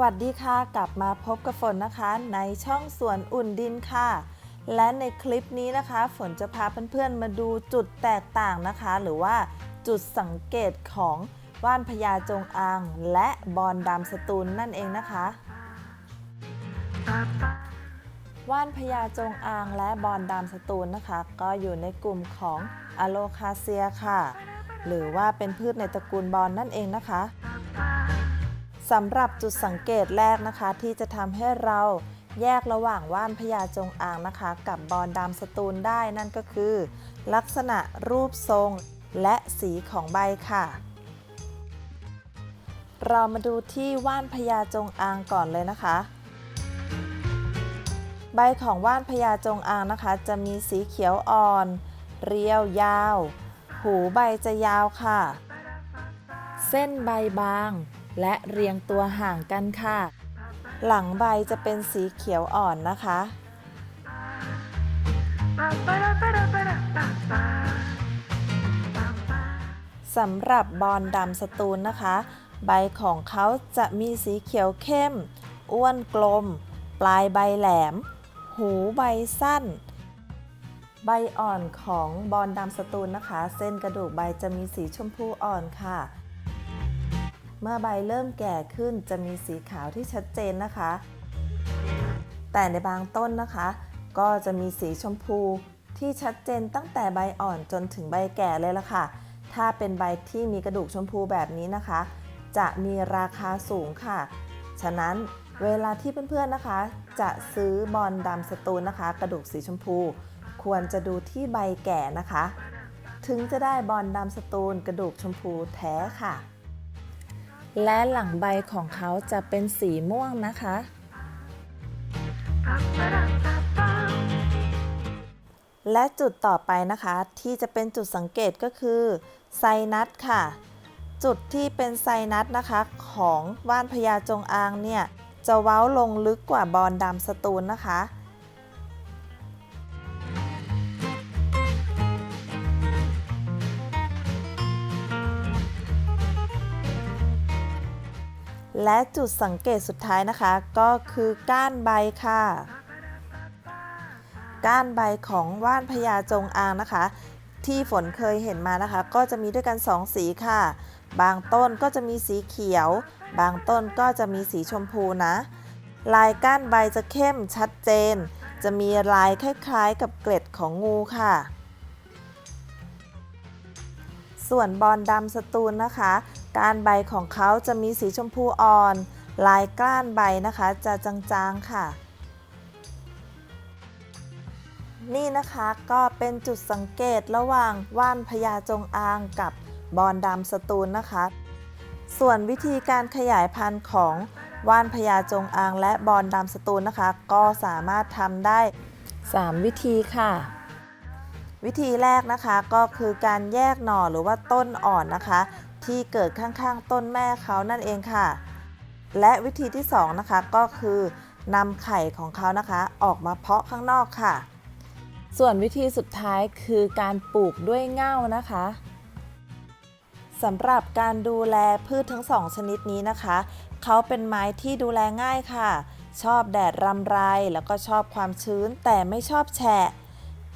วัสดีค่ะ กลับมาพบกับฝนนะคะในช่องสวนอุ่นดินค่ะ และในคลิปนี้นะคะ ฝนจะพาเพื่อนๆมาดูจุดแตกต่างนะคะ หรือว่าจุดสังเกตของว่านพญาจงอาง และบอนดำสตูลนั่นเองนะคะ ว่านพญาจงอางและบอนดำสตูลนะคะ ก็อยู่ในกลุ่มของอะโลคาเซียค่ะ หรือว่าเป็นพืชในตระกูลบอนนั่นเองนะคะ สำหรับจุดสังเกตแรกนะคะที่จะทำให้เราแยกระหว่างว่านพญาจงอางนะคะ กับบอนดำสตูลได้นั่นก็คือ ลักษณะรูปทรงและสีของใบค่ะ เรามาดูที่ว่านพญาจงอางก่อนเลยนะคะ ใบของว่านพญาจงอางนะคะ จะมีสีเขียวอ่อน เรียวยาว หูใบจะยาวค่ะ เส้นใบบาง และเรียงตัวห่างกันค่ะ หลังใบจะเป็นสีเขียวอ่อนนะคะ สำหรับบอลดำสตูลนะคะ ใบของเขาจะมีสีเขียวเข้ม อ้วนกลม ปลายใบแหลม หูใบสั้น ใบอ่อนของบอลดำสตูลนะคะ เส้นกระดูกใบจะมีสีชมพูอ่อนค่ะ เมื่อใบเริ่มแก่ขึ้นจะมีสีขาวที่ชัดเจนนะคะ แต่ในบางต้นนะคะ ก็จะมีสีชมพูที่ชัดเจนตั้งแต่ใบอ่อนจนถึงใบแก่เลยละค่ะ ถ้าเป็นใบที่มีกระดูกชมพูแบบนี้นะคะ จะมีราคาสูงค่ะ ฉะนั้นเวลาที่เพื่อนๆนะคะ จะซื้อบอลดำสตูลนะคะ กระดูกสีชมพู ควรจะดูที่ใบแก่นะคะ ถึงจะได้บอลดำสตูลกระดูกชมพูแท้ค่ะ และหลังใบของเขาจะเป็นสีม่วงนะคะ และจุดต่อไปนะคะ ที่จะเป็นจุดสังเกตก็คือไซนัสค่ะ จุดที่เป็นไซนัสนะคะ ของว่านพญาจงอางเนี่ย จะเว้าลงลึกกว่าบอลดำสตูลนะคะ และจุดสังเกตสุดท้ายนะคะก็คือก้านใบค่ะ ก้านใบของว่านพญาจงอางนะคะ ที่ฝนเคยเห็นมานะคะ ก็จะมีด้วยกัน 2 สีค่ะ บางต้นก็จะมีสีเขียว บางต้นก็จะมีสีชมพูนะ ลายก้านใบจะเข้มชัดเจน จะมีลายคล้ายๆ กับเกล็ดของงูค่ะ ส่วนบอลดำสตูลนะคะ ก้านใบของเขาจะมีสีชมพูอ่อน ลายก้านใบนะคะจะจางๆค่ะ นี่นะคะก็เป็นจุดสังเกตระหว่างว่านพญาจงอางกับบอลดำสตูลนะคะ ส่วนวิธีการขยายพันธุ์ของว่านพญาจงอางและบอลดำสตูลนะคะ ก็สามารถทำได้ 3 วิธีค่ะ วิธีแรกนะคะก็คือการแยกหน่อหรือว่าต้นอ่อนนะคะ ที่เกิดข้างๆ ต้นแม่เขานั่นเองค่ะ และวิธีที่2นะคะก็คือนำไข่ของเขานะคะ ออกมาเพาะข้างนอกค่ะ ส่วนวิธีสุดท้ายคือการปลูกด้วยเง่านะคะสำหรับการดูแลพืชทั้งสองชนิดนี้นะคะ เขาเป็นไม้ที่ดูแลง่ายค่ะ ชอบแดดรำไรแล้วก็ชอบความชื้นแต่ไม่ชอบแฉะ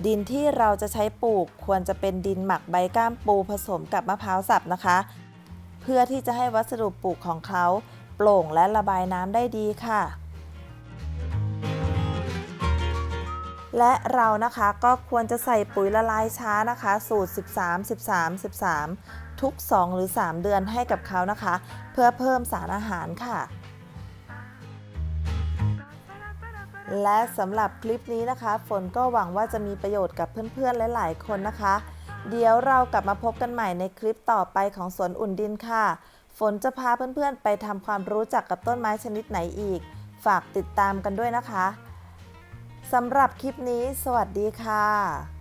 ดินที่เราจะใช้ปลูกควรจะเป็นดินหมักใบก้ามปูผสมกับมะพร้าวสับนะคะ เพื่อที่จะให้วัสดุปลูกของเขาโปร่งและระบายน้ำได้ดีค่ะ และเรานะคะก็ควรจะใส่ปุ๋ยละลายช้านะคะ สูตร 13 13 13 ทุก 2 หรือ 3 เดือนให้กับเขานะคะ เพื่อเพิ่มสารอาหารค่ะ และสำหรับคลิปนี้นะคะ ฝนก็หวังว่าจะมีประโยชน์กับเพื่อนๆหลาย ๆ คนนะคะ เดี๋ยวเรากลับมาพบกันใหม่ในคลิปต่อไปของสวนอุ่นดินค่ะ ฝนจะพาเพื่อนๆ ไปทำความรู้จักกับต้นไม้ชนิดไหนอีก ฝากติดตามกันด้วยนะคะสำหรับคลิปนี้ สวัสดีค่ะ